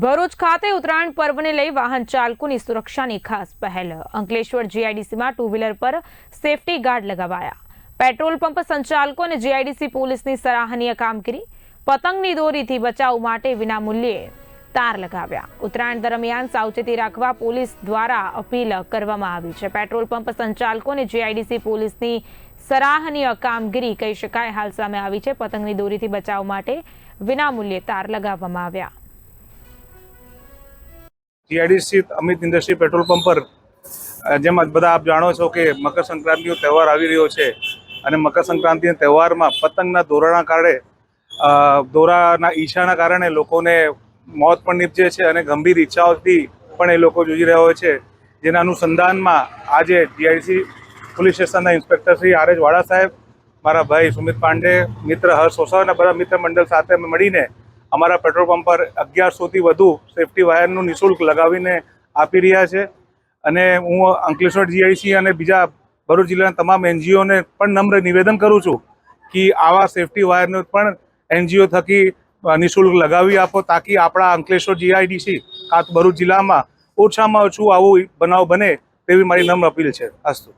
ભરૂચ ખાતે ઉત્તરાયણ પર્વને લઈ વાહન ચાલકોની સુરક્ષાની ખાસ પહેલ. અંકલેશ્વર જીઆઈડીસીમાં ટુ વ્હીલર પર સેફટી ગાર્ડ લગાવાયા. પેટ્રોલ પંપ સંચાલકો અને જીઆઈડીસી પોલીસની સરાહનીય કામગીરી પતંગની દોરીથી બચાવ માટે વિનામૂલ્યે તાર લગાવ્યા. ઉત્તરાયણ દરમિયાન સાવચેતી રાખવા પોલીસ દ્વારા અપીલ કરવામાં આવી છે. પેટ્રોલ પંપ સંચાલકો અને જીઆઈડીસી પોલીસની સરાહનીય કામગીરી કહી શકાય. હાલ સામે આવી છે. પતંગની દોરીથી બચાવ માટે વિનામૂલ્યે તાર લગાવવામાં આવ્યા. GIDC Amit industry petrol pump પર જેમ બધા આપ જાણો છો કે મકર સંક્રાંતિનો તહેવાર આવી રહ્યો છે અને મકર સંક્રાંતિના તહેવારમાં પતંગના દોરાના કારણે દોરાના ઈચ્છાના કારણે લોકોને મોત પણ નીપજે છે અને ગંભીર ઈચ્છાઓથી પણ એ લોકો જુજી રહ્યા હોય છે. જેના અનુસંધાનમાં આજે જીઆઈડીસી પોલીસ સ્ટેશનના inspector Shri R H Vada સાહેબ, મારા ભાઈ સુમિત પાંડે, મિત્ર હર્ષ સોસા અને બધા મિત્ર મંડળ સાથે મળીને અમારા પેટ્રોલ પંપ પર અગિયારસોથી વધુ સેફટી વાયરનું નિઃશુલ્ક લગાવીને આપી રહ્યા છે. અને હું અંકલેશ્વર જીઆઈસી અને બીજા ભરૂચ જિલ્લાના તમામ એનજીઓને પણ નમ્ર નિવેદન કરું છું કે આવા સેફટી વાયરને પણ એનજીઓ થકી નિઃશુલ્ક લગાવી આપો તાકી આપણા અંકલેશ્વર જીઆઈડીસી કાં ભરૂચ જિલ્લામાં ઓછામાં ઓછું આવું બનાવ બને તેવી મારી નમ્ર અપીલ છે. અસ્તુ.